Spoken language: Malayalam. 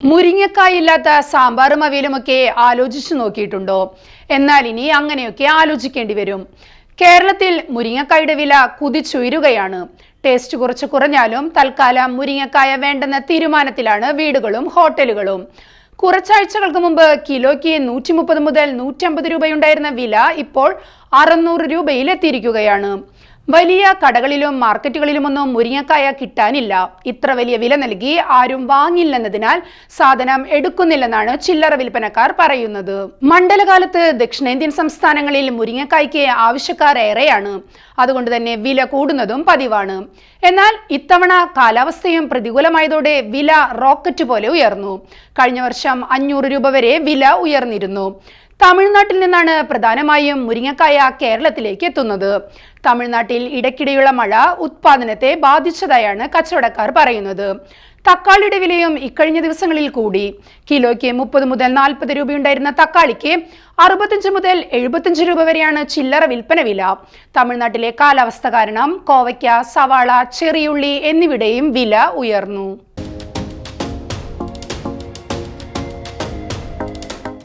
മുരിങ്ങക്കായില്ലാത്ത സാമ്പാറും അവിയലുമൊക്കെ ആലോചിച്ചു നോക്കിയിട്ടുണ്ടോ? എന്നാൽ ഇനി അങ്ങനെയൊക്കെ ആലോചിക്കേണ്ടി വരും. കേരളത്തിൽ മുരിങ്ങക്കായുടെ വില കുതിച്ചുയരുകയാണ്. ടേസ്റ്റ് കുറച്ച് കുറഞ്ഞാലും തൽക്കാലം മുരിങ്ങക്കായ വേണ്ടെന്ന തീരുമാനത്തിലാണ് വീടുകളും ഹോട്ടലുകളും. കുറച്ചാഴ്ചകൾക്ക് മുമ്പ് കിലോയ്ക്ക് നൂറ്റി മുപ്പത് മുതൽ നൂറ്റമ്പത് രൂപയുണ്ടായിരുന്ന വില ഇപ്പോൾ അറുന്നൂറ് രൂപയിൽ എത്തിയിരിക്കുകയാണ് വലിയ കടകളിലും മാർക്കറ്റുകളിലുമൊന്നും മുരിങ്ങക്കായ കിട്ടാനില്ല. ഇത്ര വലിയ വില നൽകി ആരും വാങ്ങില്ലെന്നതിനാൽ സാധനം എടുക്കുന്നില്ലെന്നാണ് ചില്ലറ വിൽപ്പനക്കാർ പറയുന്നത്. മണ്ഡലകാലത്ത് ദക്ഷിണേന്ത്യൻ സംസ്ഥാനങ്ങളിൽ മുരിങ്ങക്കായ്ക്ക് ആവശ്യക്കാർ ഏറെയാണ് അതുകൊണ്ട് തന്നെ വില കൂടുന്നതും പതിവാണ്. എന്നാൽ ഇത്തവണ കാലാവസ്ഥയും പ്രതികൂലമായതോടെ വില റോക്കറ്റ് പോലെ ഉയർന്നു. കഴിഞ്ഞ വർഷം അഞ്ഞൂറ് രൂപ വരെ വില ഉയർന്നിരുന്നു. തമിഴ്നാട്ടിൽ നിന്നാണ് പ്രധാനമായും മുരിങ്ങക്കായ കേരളത്തിലേക്ക് എത്തുന്നത്. തമിഴ്നാട്ടിൽ ഇടയ്ക്കിടെയുള്ള മഴ ഉത്പാദനത്തെ ബാധിച്ചതായാണ് കച്ചവടക്കാർ പറയുന്നത്. തക്കാളിയുടെ വിലയും ഇക്കഴിഞ്ഞ ദിവസങ്ങളിൽ കൂടി. കിലോയ്ക്ക് മുപ്പത് മുതൽ നാൽപ്പത് രൂപയുണ്ടായിരുന്ന തക്കാളിക്ക് അറുപത്തഞ്ച് മുതൽ എഴുപത്തഞ്ച് രൂപ വരെയാണ് ചില്ലറ വിൽപ്പന വില. തമിഴ്നാട്ടിലെ കാലാവസ്ഥ കാരണം കോവയ്ക്ക സവാള ചെറിയുള്ളി എന്നിവയുടെയും വില ഉയർന്നു.